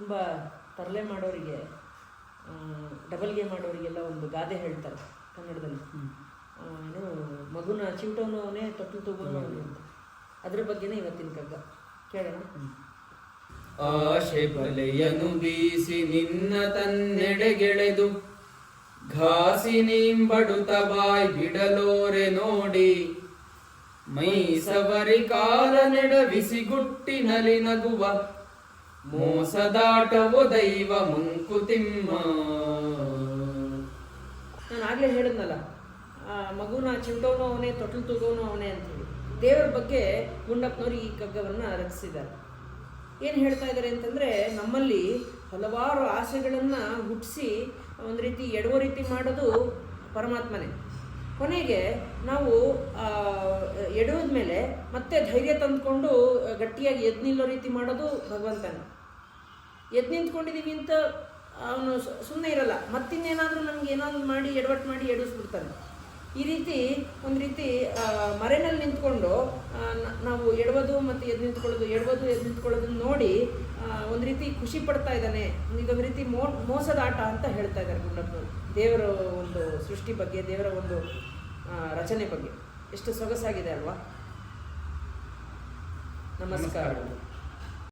ತುಂಬ ತರಲೆ ಮಾಡೋರಿಗೆ ಡಬಲ್ ಗೇಮ್ ಮಾಡೋರಿಗೆಲ್ಲ ಒಂದು ಗಾದೆ ಹೇಳ್ತಾರೆ ಕನ್ನಡದಲ್ಲಿ. ಏನು ಮಗುನ ಚಿಮಟೋನು ಅವನೇ ತೊಟ್ಲು ತಗೋನು ಅವನೇ ಅಂತ. ಅದ್ರ ಬಗ್ಗೆನೇ ಇವತ್ತಿನ ಕಗ್ಗ. ಕೇಳೋಣ. ಆಶೆ ಬಲೆಯನು ಬೀಸಿ ನಿನ್ನ ತನ್ನೆಡೆಗೆಳೆದು ಘಾಸಿ ನೀಂಬಡುತ್ತ ಬಾಯ್ ಬಿಡಲೋರೆ ನೋಡಿ ಮೈ ಸವರಿ ಕಾಲ ನೆಡವಿಸಿ ಗುಟ್ಟಿನಲ್ಲಿ ನಗುವ ಮೋಸದಾಟವು ದೈವ ಮುಂಕುತಿಮ್ಮ. ನಾನು ಆಗಲೇ ಹೇಳಿದ್ನಲ್ಲ, ಆ ಮಗುನ ಚಿಮಟೋನು ಅವನೇ, ತೊಟ್ಲು ತೂಗೋನು ಅವನೇ ಅಂತೇಳಿ ದೇವರ ಬಗ್ಗೆ ಗುಂಡಪ್ಪನವರು ಈ ಕಗ್ಗವನ್ನು ರಚಿಸಿದ್ದಾರೆ. ಏನು ಹೇಳ್ತಾ ಇದ್ದಾರೆ ಅಂತಂದರೆ, ನಮ್ಮಲ್ಲಿ ಹಲವಾರು ಆಸೆಗಳನ್ನು ಹುಟ್ಟಿಸಿ ಒಂದು ರೀತಿ ಎಡವ ರೀತಿ ಮಾಡೋದು ಪರಮಾತ್ಮನೇ. ಕೊನೆಗೆ ನಾವು ಎಡವದ ಮೇಲೆ ಮತ್ತೆ ಧೈರ್ಯ ತಂದುಕೊಂಡು ಗಟ್ಟಿಯಾಗಿ ಎದ್ದು ನಿಲ್ಲೋ ರೀತಿ ಮಾಡೋದು ಭಗವಂತನೇ. ಎದ್ದು ನಿಂತ್ಕೊಂಡಿದ್ದೀವಿ ಅಂತ ಅವನು ಸುಮ್ಮನೆ ಇರಲ್ಲ. ಮತ್ತಿನ್ನೇನಾದರೂ ನಮ್ಗೆ ಏನಾದ್ರು ಮಾಡಿ ಎಡವಟ್ಟು ಮಾಡಿ ಎಡಿಸ್ಬಿಡ್ತಾನೆ. ಈ ರೀತಿ, ಒಂದು ರೀತಿ ಮರೆನಲ್ಲಿ ನಿಂತ್ಕೊಂಡು ನಾವು ಎಡವೋದು ಮತ್ತು ಎದ್ದು ನಿಂತ್ಕೊಳ್ಳೋದು, ಎಡವೋದು ಎದ್ದು ನಿಂತ್ಕೊಳ್ಳೋದನ್ನ ನೋಡಿ ಒಂದು ರೀತಿ ಖುಷಿ ಪಡ್ತಾ ಇದ್ದಾನೆ. ಇದೊಂದು ರೀತಿ ಮೋ, ಮೋಸದ ಆಟ ಅಂತ ಹೇಳ್ತಾ ಇದ್ದಾರೆ ಗುಂಡಪ್ಪನವರು. ದೇವರ ಒಂದು ಸೃಷ್ಟಿ ಬಗ್ಗೆ, ದೇವರ ಒಂದು ರಚನೆ ಬಗ್ಗೆ. ಎಷ್ಟು ಸೊಗಸಾಗಿದೆ ಅಲ್ವಾ? ನಮಸ್ಕಾರ.